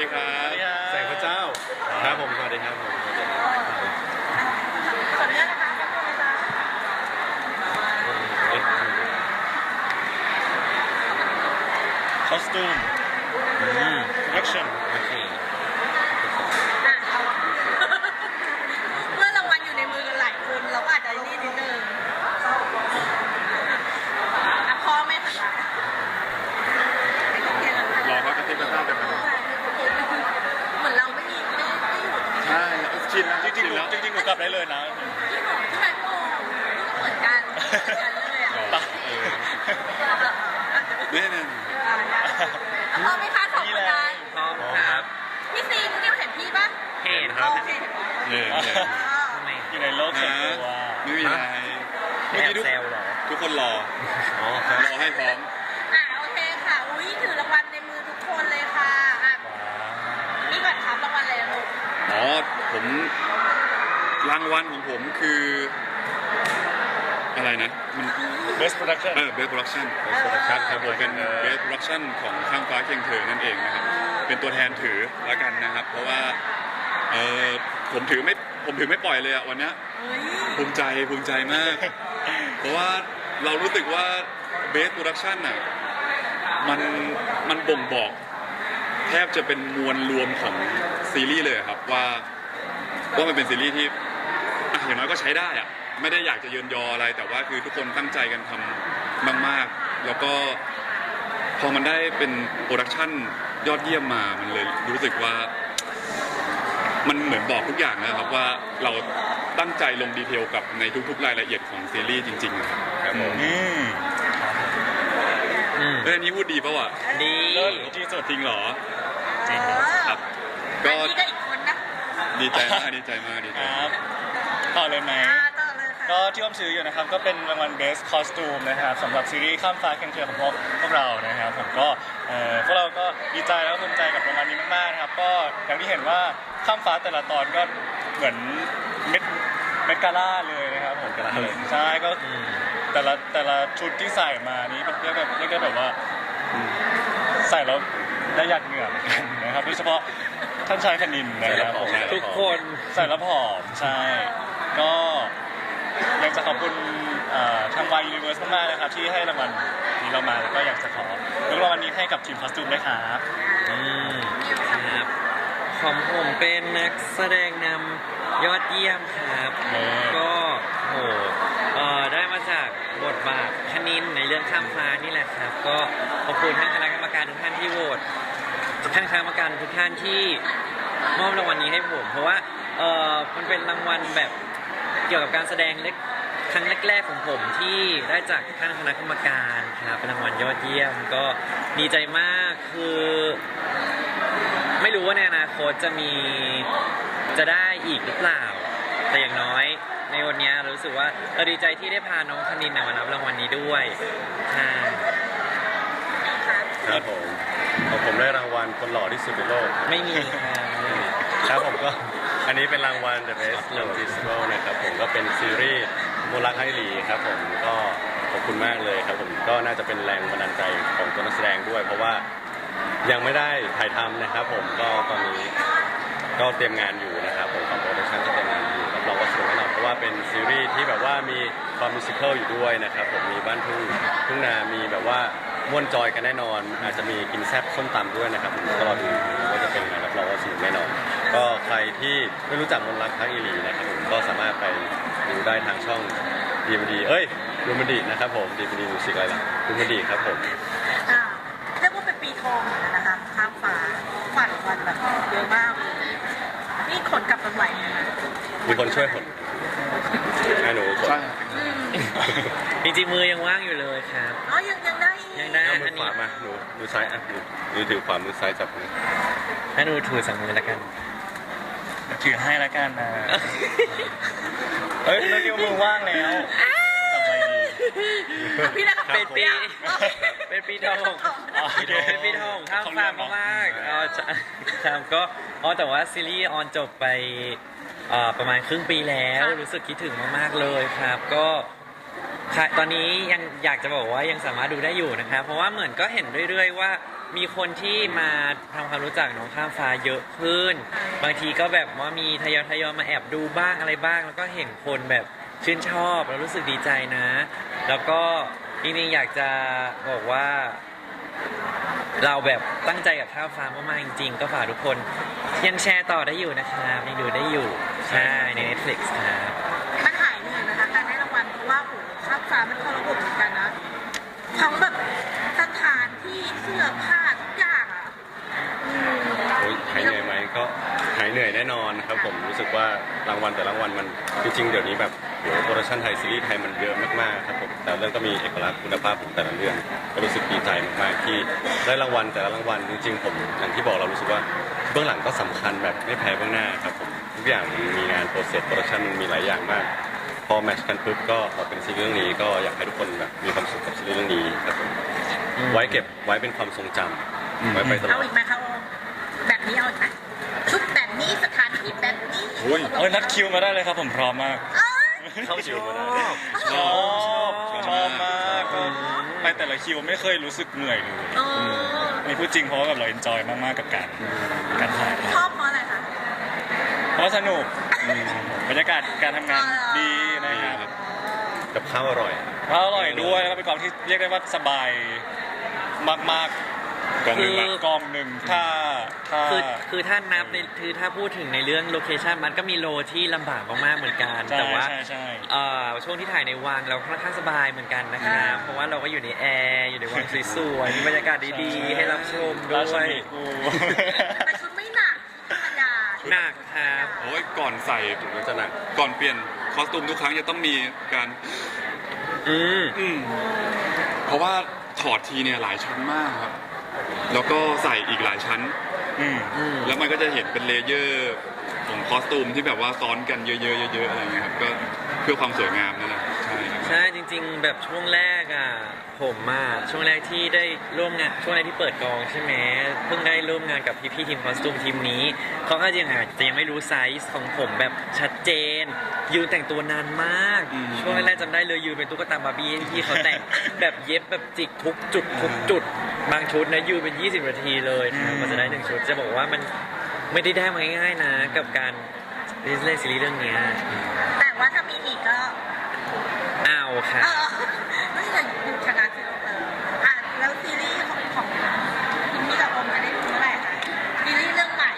ดีครับ แสงพระเจ้า ครับผม สวัสดีครับผมสวัสดีครับขออนุญาตนะคะแป๊บนึงนะคะคอสตูมอืมโปรดักชั่นโอเค อะเมื่อรางวัลอยู่ในมือกันหลายคนเราก็อาจจะนี่นิดนึงอะพร้อมไหมคะโอเคแล้วค่ะ รอเขาจะเทคกระทากันมา เหมือนเราไม่มีไม่ไม่อยู่ตรงนี้ ใช่ชินแล้ว จริง ชิ ๆ น หนู แล้ว จริงๆหนูกลับ ได้เลยนะที่หนูที่ไหนโอ้เหมือนกันเหมือนกันเลยอะเออเนี่ยเนี่ยอะได้พร้อมไหมคะสองคนนั้นพร้อมครับพี่ซีเมื่อกี้เห็นพี่ปะเห็นครับโอเคเนี่ยเนี่ยอ่าทำไมอยู่ในโลกส่วนนะตัวไม่มีอะไรเมื่อแอกี้บทุกแซวเหรอทุกคนรอ อ๋อครับรอให้พร้อม อะโอเคค่ะ อุ้ยถือรางวัลในมือทุกคนเลยค่ะอะนี่ก่อนครับรางวัลอะไรนะลูก อ๋อ ผมราง วัลของผมคือ อะไรนะมันเบสโปรดักชั่นเออเบสโปรดักชั่นเบสโปรดักชั่นครับผมเป็นเบสโปรดักชั่นของข้างฟ้าเคียงเธอนั่นเองนะครับ เป็นตัวแทนถือแล้วกันนะครับ เพราะว่าเออผมถือไม่ผมถือไม่ปล่อยเลยอะวันเนี้ยเฮ้ยภูมิใจภูมิใจมาก เพราะว่าเรารู้สึกว่าเบสโปรดักชันน่ะมันมันบ่งบอก แทบจะเป็นมวลรวมของซีรีส์เลยอะครับว่าว่ามันเป็นซีรีส์ที่ อะอย่างน้อยก็ใช้ได้อะไม่ได้อยากจะเยินยออะไร แต่ว่าคือทุกคนตั้งใจกันทำมาก ๆ แล้วก็พอมันได้เป็นโปรดักชันยอดเยี่ยมมามันเลยรู้สึกว่า มันเหมือนบอกทุกอย่างนะครับว่าเราตั้งใจลงดีเทลกับในทุกๆรายละเอียดของซีรีส์จริงๆนะครับครับผมอืมอืมเรื่องนี้พูดดีปะวะดีเลิศที่สุดจริงเหรอ จริงเออครับอัก็นนี้ก็อีกคนนะดีใจมากดีใจมากดีคใจรัมาบ ก ต่อเลยไหม อ่าต่อเลยค่ะ ก็ที่อ้อมซื้ออยู่นะครับก็เป็นรางวัล Best Costume นะครับสำหรับซีรีส์ข้ามฟ้าเคียงเธอของพวกพวกเรานะครับผมก็เอ่อพวกเราก็ดีใจแล้วก็ภูมิใจกับรางวัลนี้มากๆนะครับก็อย่างที่เห็นว่าข้ามฟ้าแต่ละตอนก็เหมือนเม็ดเม็ดกาล่าเลยนะครับผมเม็ดกาล่าเลย ใช่ก็อืมแต่ละแต่ละชุดที่ใส่มานี้เรียกแบบเรียกได้แบบว่า ใส่แล้วได้หยัดเหงื่อเหมือนกันนะครับโดยเฉพาะท่านชายคณินนะครับผม ทุกคน ใส่แล้วผอมใช่ ก็อยากจะขอบคุณเอ่อทางวายยูนิเวอร์สมากๆนะครับที่ให้รางวัลนี้เรามาแล้วก็อยากจะขอยกรางวัลนี้ให้กับทีมคอสตูมด้วยครับอืมครับของผมเป็นนักแสดงนำยอดเยี่ยมครับ เออ ก็โหเอ่อได้มาจากบทบาทคณินในเรื่องข้ามฟ้านี่แหละครับ ก็ขอบคุณท่านคณะกรรมการทุกท่านที่โหวตท่านคณะกรรมการทุกท่านที่มอบรางวัลนี้ให้ผม เพราะว่าเออมันเป็นรางวัลแบบ เกี่ยวกับการแสดงเล็กครั้งแรกๆของผมที่ได้จากท่านคณะกรรมการครับเป็นรางวัลยอดเยี่ยมก็ดีใจมากคือ ไม่รู้ว่าในอนาคตจะมีจะได้อีกหรือเปล่า แต่อย่างน้อยในวันนี้เรารู้สึกว่าเราดีใจที่ได้พาน้องคณินเนี่ยมารับรางวัลนี้ด้วยใช่ครับผมของผมได้รางวัลคนหล่อที่สุดในโลก ไม่มีครับไม่มีครับผมก็ อันนี้เป็นรางวัล The Best Young Festival นะครับผมก็เป็นซีรีส์มูลรักให้หลีครับผมก็ขอบคุณมากเลยครับผมก็น่าจะเป็นแรงบันดาลใจของตัวนักแสดงด้วย เพราะว่ายังไม่ได้ถ่ายทำนะครับผมก็ตอนนี้ก็เตรียมงานอยู่นะครับผมของโปรดักชั่นก็เตรียมงานอยู่รับรองว่าสนุกแน่นอนเพราะว่าเป็นซีรีส์ที่แบบว่ามีความมิวสิควลอยู่ด้วยนะครับผมมีบ้านทุ่งทุ่งนามีแบบว่าม่วนจอยกันแน่นอน อาจจะมีกินแซ่บส้มตำด้วยนะครับผมก็รอดูว่าจะเป็นงไง รับรองว่าสนุกแน่นอน ก็ใครที่ไม่รู้จักมนต์รักทักอีหลีนะครับผมก็สามารถไปดูได้ทางช่องดีมดีเอ้ยดูมันดีนะครับผมดีมดีมิวสิกอะไรล่ะดูมันดีครับผมอ่าเรียกว่าเป็นปีทองเหมือนกันนะคะข้ามฟ้าฝันวันแบบเยอะมากเลยนี่ขนกลับกันไหวไหมคะมีคนช่วยผมให้หนูกดใช่อืม จริงๆมือยังว่างอยู่เลยครับ อ๋อยังยังได้อีกยังได้ เอามือัอนขนี้วามาหนูมือซ้ายอะหนูหนูถือขวามือซ้ายจับมือให้หนูถือสังมือแล้วกัน ถือให้แล้วกันนะเฮ้ยเมื่อกี้มือว่างแล้วทำไงดี อะพี่นะครับเป็นปีอะเป็นปีทองอ๋อเป็นปีทองข้ามฟ้ามากๆอ๋อใช่ครับก็อ๋อแต่ว่าซีรีส์ออนจบไปเอ่อประมาณครึ่งปีแล้วรู้สึกคิดถึงมากๆเลยครับ ก็ ค่ะตอนนี้ยังอยากจะบอกว่ายังสามารถดูได้อยู่นะครับเพราะว่าเหมือนก็เห็นเรื่อย ๆ ว่า มีคนที่มาทำความรู้จักน้องข้ามฟ้าเยอะขึ้น บางทีก็แบบว่ามีทยอยทยอยมาแอบดูบ้างอะไรบ้าง แล้วก็เห็นคนแบบชื่นชอบแล้วรู้สึกดีใจนะ แล้วก็จริงๆอยากจะบอกว่า เราแบบตั้งใจกับข้ามฟ้ามากๆจริง ๆ ก็ฝากทุกคน ยังแชร์ต่อได้อยู่นะครับยังดูได้อยู่ใช่ใน Netflix ครับ ทั้งแบบสถานที่เสื้อผ้าทุกอย่างอะโอ้ยหายเหนื่อยไหมก็หายเหนื่อยแน่นอนครับผมรู้สึกว่ารางวัลแต่รางวัลมันจริงๆเดี๋ยวนี้แบบโหโปรดักชันไทยซีรีส์ไทยมันเยอะมากๆครับผมแต่เรื่องก็มีเอกลักษณ์คุณภาพของแต่ละเรื่องก็รู้สึกดีใจมากๆที่ได้รางวัลแต่ละรางวัลจริงๆผมอย่างที่บอกเรารู้สึกว่าเบื้องหลังก็สำคัญแบบไม่แพ้เบื้องหน้าครับผมทุกอย่างมีงานโปรเซสโปรดักชันมันมีหลายอย่างมาก อแมทช์กันปุ๊บก็ออกเป็นซีรีส์เรื่องนี้ก็อยากให้ทุกคนแบบมีความสุขกับซีรีส์เรื่องนี้ครับผมไว้เก็บไว้เป็นความทรงจำไว้ไปตลเอาอดอีกไหมคะโอมแบบนี้เอาอีกไหมชุดแบบนี้สถานที่แบบนี้โอ้ย เอ้ยนัดคิวมาได้เลยครับผมพร้อมมากเอ้ยเขาชอบชอบชอบมากก็อืมไปแต่ละคิวไม่เคยรู้สึกเหนื่อยเลยเออนี่พูดจริงเพราะว่าแบบเราเอนจอยมากๆกับการการถ่ายชอบเพราะอะไรคะ เพราะว่าสนุก บรรยากาศการทำงานดีนะครับกับข้าวอร่อยเพราะอร่อยด้วยแล้วก็เป็นกองที่เรียกได้ว่าสบายมากกองหนึ่งๆละกองหนึ่งถ้าถ้า คือคือถ้านับในคือถ้าพูดถึงในเรื่องโลเคชันมันก็มีโลที่ลำบากมากๆเหมือนกัน ใช่แต่ว่าใช่ใช่ เอ่อช่วงที่ถ่ายในวังเราค่อนข้างสบายเหมือนกันนะครับ เพราะว่าเราก็อยู่ในแอร์อยู่ในวังสวยๆมีบรรยากาศดีๆ ให้รับชมด้ราชวยนีกูแต่ชุดไม่หนักธรรมดา หนักครับโอ้ยก่อนใส่มันจะหนักก่อนเปลี่ยนคอสตูมทุกครั้งจะต้องมีการ อืมอืมเพราะว่าถอดทีเนี่ยหลายชั้นมากครับ แล้วก็ใส่อีกหลายชั้น อืมอืมแล้วมันก็จะเห็นเป็นเลเยอร์ของคอสตูมที่แบบว่าซ้อนกันเยอะๆเยอะๆอะไรเงี้ยครับก็เพื่อความสวยงามนั่นแหละใช่ค รับใช่จริงๆ แบบช่วงแรกอะผมอะช่วงแรกที่ได้ร่วมงานช่วงแรกที่เปิดกองใช่ไหมเพิ่งได้ร่วมงานกับพี่ๆทีมคอสตูมทีมนี้เขาก็ยังอาจจะยังไม่รู้ไซส์ของผมแบบชัดเจน ยืนแต่งตัวนานมาก อืม ช่วงแรกๆจำได้เลยยืนเป็นตุ๊กตาบาร์บี้ให้พี่เขาแต่ง แบบเย็บแบบจิกทุกจุดทุกจุด บางชุดนะยืนเป็น 20 นาทีเลยครับมันจะได้หนึ่งชุดจะบอกว่ามันไม่ได้ได้มาง่ายๆนะ กับการเล่นซีรีส์เรื่องเนี้ย แต่ว่าถ้ามีอีกก็ เอา ค่ะเออไม่ใช่อยู่ชนะสิเอออะแล้วซีรีส์ของของพิมมี่กับอมจะได้ดูเมื่อไหร่คะซีรีส์เรื่องใหม่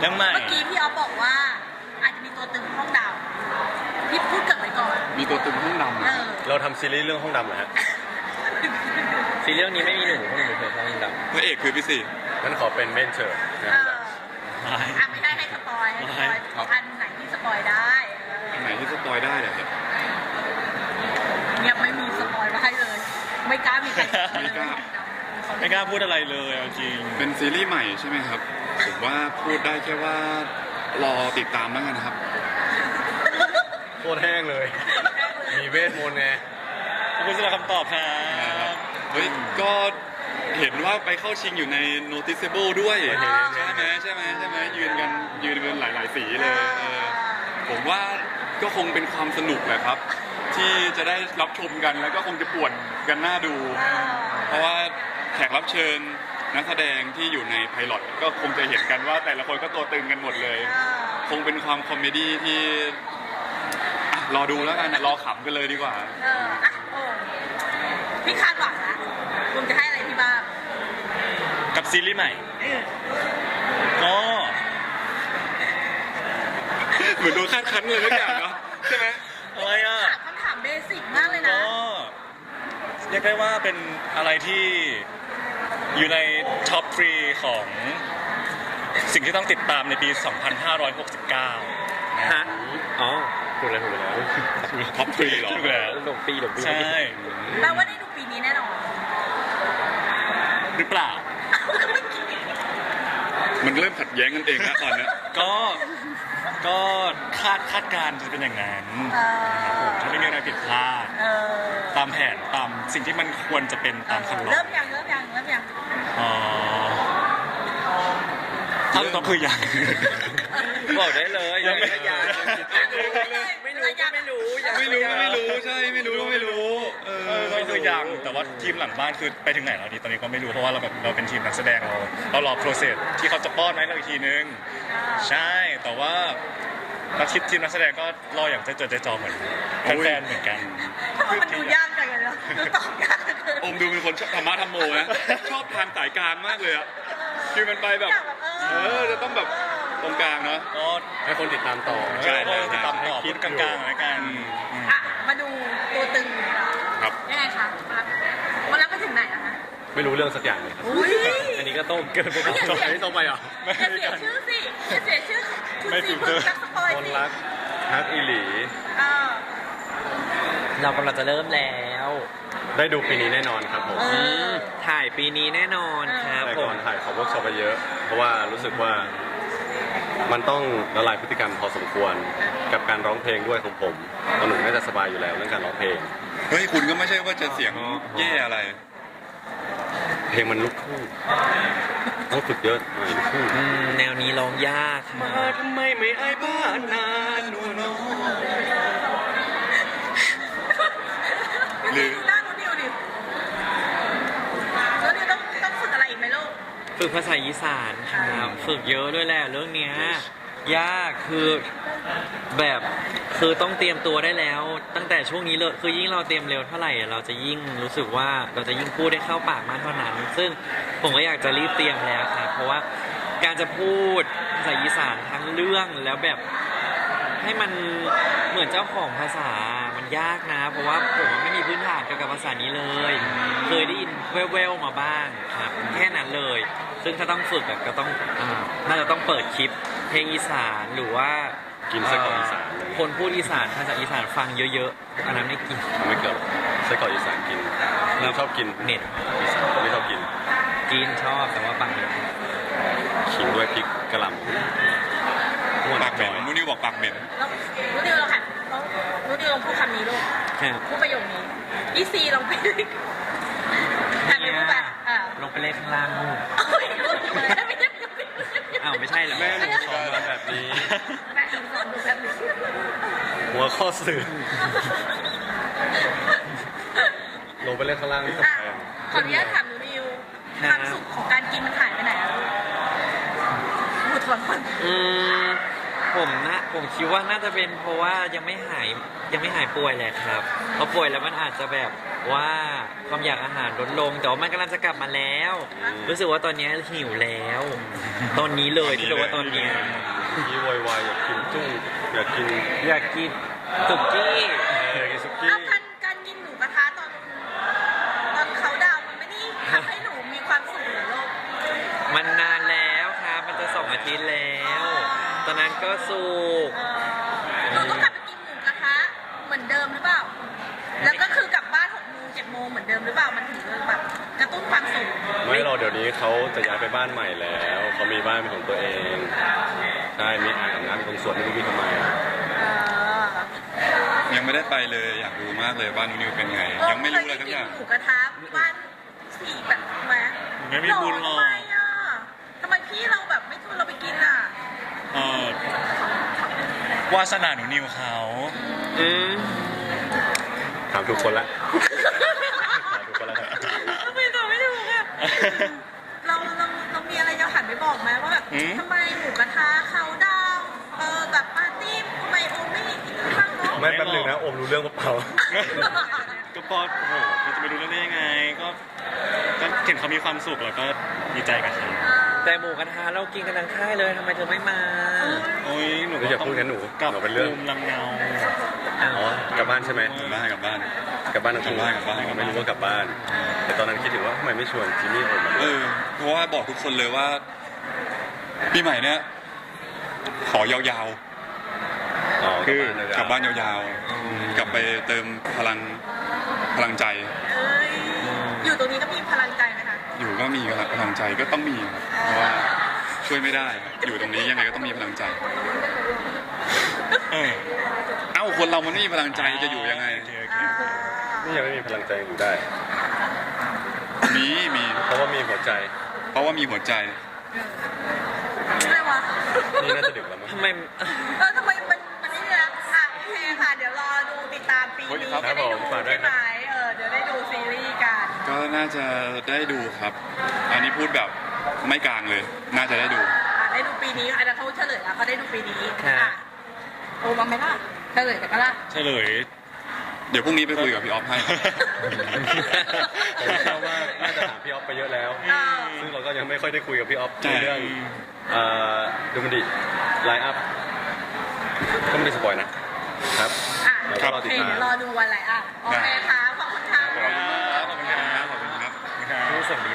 เรื่องใหม่ เมื่อกี้พี่ออฟบอกว่า อาจจะมีตัวตึงห้องดาวพี่พูดเกิดไว้ก่อน มีตัวตึงห้องดำเออะอเราทำซีรีส์เรื่องห้องดำเหรอฮะซีรีส์เรื่องนี้ไม่มีหนูเพราะหนูเคยเข้าห้องดำพระเอกคือพี่สี่งั้นขอเป็นเมนเชอร์เอนะออะไม่ได้ให้สปอยให้สปอยครับอันไหนที่สปอยได้เอออันไหนที่สปอยได้เหรอครับ ยังไม่มีสปอยมาให้เลย ไม่กล้ามีใครไม่กล้า ไม่กล้าพูดอะไรเลยเอาจริง เป็นซีรีส์ใหม่ใช่ไหมครับ ผมว่าพูดได้แค่ว่ารอติดตามแล้วกันครับ โคตรแห้งเลย มีเวทมนต์ไง ขอบคุณสำหรับคำตอบครันะครับบเฮ้ย ก็เห็นว่าไปเข้าชิงอยู่ใน noticeable ด้วยอ่าใช่ไหมใช่ไหมใช่ไหมยืนกันยืนเป็นหลาย ๆ สีเลยเออผมว่าก็คงเป็นความสนุกแหละครับ ที่จะได้รับชมกันแล้วก็คงจะป่วน กันหน้าดูเออเพราะว่าแขกรับเชิญนักแสดงที่อยู่ในไพลอตก็คงจะเห็นกันว่าแต่ละคนก็ตัวตึงกันหมดเลยเออคงเป็นความคอมเมดี้ที่อะรอดูแล้วกันรอขำกันเลยดีกว่า เอออะโอ้พี่คาดหวังนะคุณจะให้อะไรพี่บ้างกับซีรีส์ใหม่ เออก็เหมือนโดนคาดคั้นเลยทุกอย่างเนาะใช่ไหม อะไรอะ ถามคำถามเบสิกมากเลยนะ ก็ เรียกได้ว่าเป็นอะไรที่อยู่ในท็อปทรีของสิ่งที่ต้องติดตามในปี 2569นะฮะอ๋อถูกแล้วถูกแล้วท็อปทรีเหรอถูกแล้ว หลงปีหลงปีใช่ แปลว่าได้ดูปีนี้แน่นอนหรือเปล่าไม่คิดมันเริ่มขัดแย้งกันเองนะตอนเนี้ยก็ ก็คาดคาดการณ์จะเป็นอย่างนั้นเออถ้าไม่มีอะไรผิดพลาด เออตามแผนตามสิ่งที่มันควรจะเป็นตามคันลองเริ่มยังเริ่มยังเริ่มยังอ๋อถ้าต้องคือยัง บอกได้เลยยังไม่ ยัง ไม่รู้ไม่รู้ไม่รู้ยังไม่รู้ก็ไม่รู้ใช่ไม่รู้ก็ไม่รู้เอเอออก็คือยังแต่ว่าทีมหลังบ้านคือไปถึงไหนแล้วดีตอนนี้ก็ไม่รู้เพราะว่าเราแบบเราเป็นทีมนักแสดงเราเรารอโปรเซสที่เขาจะป้อนมาให้เราอีกทีนึงใช่แต่ว่านักคิดทีมนักแสดงก็รออย่างใจจดใจจ่อเหมือนแฟนๆเหมือนกัน ทำไมมันดูยากจังเลยเนาะดูตอบยากเกินอมดูเป็นคนชอบธรรมะธรรมโมนะ ชอบทางสายกลางมากเลยอะคือมันไปแบบ อยากแบบเอเอออจะต้องแบบตรงกลางเนาะ ก็ให้คนติดตามต่อ ใช่เออติดตามต่อพูดกลางๆแล้วกันอะมาดูตัวตึงของเรา ครับ ยังไงคะมันรับไปถึงไหนแล้วคะไม่รู้เรื่องสักอย่างเลยครับ อุ้ยอันนี้ก็โต้งเกินไปไม่นิดเสียอันนี้ตรงไปเหรออย่าเสียชื่อสิอย่าเสียชื่อคุณซีเพิ่งจักสปอยคนสิรักฮักอีหลี เออเรากำลังจะเริ่มแล้วได้ดูปีนี้แน่นอนครับผม เออ ถ่ายปีนี้แน่นอนครับแต่ผก่มอนถ่ายขอเวิร์กช็อปไปเยอะ เพราะว่ารู้สึกว่ามันต้องละลายพฤติกรรมพอสมควร กับการร้องเพลงด้วยของผมตอนหนุ่มน่าจะสบายอยู่แล้วเรื่องการร้องเพลง เฮ้ยคุณก็ไม่ใช่ว่าจะเสียงแย่อะไร เพลงมันลุกทุ่งต้องฝึกเยอะหน่อยลุกทุ่งอืมแนวนี้ร้องยากคมารับทำไมไม่ไอ้บ้านนานวลน้องหรือหน้าหนูดิวดิแล้วดิวต้องต้องฝึกอะไรอีกไหมลูก ฝึกภาษาอีสานครับ ฝึกเยอะด้วยแหละเรื่องเนี้ยยากคือแบบ คือต้องเตรียมตัวได้แล้ว ตั้งแต่ช่วงนี้เลยคือยิ่งเราเตรียมเร็วเท่าไหร่ เราจะยิ่งรู้สึกว่าเราจะยิ่งพูดได้เข้าปากมากเท่านั้น ซึ่งผมก็อยากจะรีบเตรียมแล้วครับเพราะว่าการจะพูดภาษาอีสานทั้งเรื่องแล้วแบบให้มันเหมือนเจ้าของภาษา มันยากนะ เพราะว่าผมไม่มีพื้นฐานเกี่ยวกับภาษานี้เลย เคยได้ยินแว่วๆมาบ้างครับแค่นั้นเลย ซึ่งถ้าต้องฝึกก็ต้องอ่าน่าจะต้องเปิดคลิปเพลงอีสานหรือว่ากินไส้กรอกอีสาน คนพูดอีสานภาษาอีสานฟังเยอะๆอันนั้นไม่กินไม่เกี่ยวหรอกไส้กรอกอีสานกินเราชอบกินเน็ตอีสานไม่ชอบกินกินชอบแต่ว่าฟังเยอะขิงด้วยพริกกระหล่ำปากเหม็นมูนี่บอกปากเหม็นแล้วหนูดิวเราหัดเราหนูดิวลองพูดคำนี้ลูกครับพูดประโยคนี้อีซีลองไปหัดไปพูดแบบอ่าลงไปเล่นข้างล่างนู่นโอ้ยลูกไม่ได้ไม่ได้อ้าวไม่ใช่เหรอแม่หนูสอนมาแบบนี้ แม่สอนดูแบบนี้ หัวข้อสื่อ ลงไปเล่นข้างล่างนี่สอะแพงขออนุญาตถามหนูดิวความสุขของการกินมันหายไปไหนแล้วลูกหมุดถอนคนอืมผมนะ ผมคิดว่าน่าจะเป็นเพราะว่ายังไม่หายยังไม่หายป่วยแหละครับพอป่วยแล้วมันอาจจะแบบว่าความอยากอาหารลดลงแต่ว่ามันกำลังจะกลับมาแล้ว รู้สึกว่าตอนนี้หิวแล้ว ตอนนี้เลยที่รู้ว่าตอนเนี้ย ยี่วอยวายอยากกินจุ้งอยากกินอยากกินสุกี้เอออยากกินสุกี้ เอาการการกินหมูกระทะตอนตอนเขาดาวน์มันไม่ได้ทำให้หนูมีความสุขเหรอลูก มันนานแล้วครับ มันจะสองอาทิตย์แล้ว ตอนนั้นก็สุก หนูต้องกลับไปกินหมูกระทะเหมือนเดิมหรือเปล่า แล้วก็คือกลับบ้านหกโมงเจ็ดโมงเหมือนเดิมหรือเปล่า มันถึงจะแบบกระตุ้นความสุขไม่หรอกเดี๋ยวนี้เขาจะย้ายไปบ้านใหม่แล้ว เขามีบ้านเป็นของตัวเอง ใช่มีอ่างอาบน้ำตรงสวนไม่รู้มีทำไมเออยังไม่ได้ไปเลยอยากรู้มากเลยบ้านนูนิวเป็นไง ยังไม่รู้เลยคทั้งกิอย่างหมูกระทะบ้านสี่แบบไหมไม่มีบุญหรอกทำไมอะทำไมพี่เราแบบไม่ชวนเราไปกินอะเออวาสนาหนูนิวเขาอืมถามทุกคนละถามทุกคนละครับทำไมตอบไม่ถูกอะ หมว่าแบบหืม ทำไมหมูกระทะเขาดาวน์เออแบบปาร์ตี้ทำไมโอไม่กินบ้างเนาะไม่แป๊บหนึงนะโอมรู้เรื่องเปล่าก็พอโอ้โหเราจะไปรู้เรื่องได้ยังไง ก็ก็เห็นเขามีความสุขแล้วก็ดีใจกับเขาแต่หมูกระทะเรากินกันทั้งค่ายเลยทำไมเธอไม่มา โอ้ยหนูอย่าพูดงั้นหนูกลับเดี๋ยวเป็นเรื่อง ภูมิลำเนาอ้าวอ๋อกลับบ้านใช่ไหมกลับบ้านกลับบ้าน กลับบ้านทั้งคู่กลับบ้านกลับบ้านอ๋อไม่รู้ว่ากลับบ้าน แต่ตอนนั้นคิดถึงว่าทำไมไม่ชวนจิมมี่โอมมาเอด้วยอเพราะว่าบอกทุกคนเลยว่า ปีใหม่เนี้ยขอยาวอ๋อๆคือกลับบ้านยาวๆ กลับไปเติมพลังพลังใจเอ้ยอยู่ตรงนี้ก็มีพลังใจไหมคะ อยู่ก็มีพลังใจก็ต้องมีครับเพราะว่าช่วยไม่ได้ครับอยู่ตรงนี้ยังไงก็ต้องมีพลังใจ เออเอ้าคนเรามันไม่มีพลังใจจะอยู่ยังไงโอเคโอเคนี่ยังไม่มีพลังใจอยู่ได้ มีมีเพราะว่ามีหัวใจ เพราะว่ามีหัวใจ อะไรวะ นี่น่าจะดึกแล้วมั้ง ทำไม เออทำไมมันมันนี่นะอะโอเคค่ะ เดี๋ยวรอดูติดตามเฮ้ยครับจะได้ดูฝากด้วใช่ยไหคมรับเออเดี๋ยวได้ดูซีรีส์กันก็น่าจะได้ดูครับ อันนี้พูดแบบไม่กลางเลย น่าจะได้ดู อะได้ดูปีนี้อันนั้นเขาเฉลยแล้วเขาได้ดูปีนี้ครับ อะโอ้มาไหมล่ะเฉลยกันปะล่ะเฉลย เดี๋ยวพรุ่งนี้ไปคุยกับพี่ออฟให้ ผมเชื่อว่าน่าจะถามพี่ออฟไปเยอะแล้วเออซึ่งเรา็ยังไม่ค่อยได้คุยกับพี่ออฟในเรื่องดูมันดิไลน์อัพก็ไม่ได้สปอยนะครับอ่รอติดตาม เดี๋ยรอดูวันไหนอะโอเคค่ะขอบคุณค่ะ ขอบคุณครับขอบคุณครับขอบคุณครับ รู้สึกดี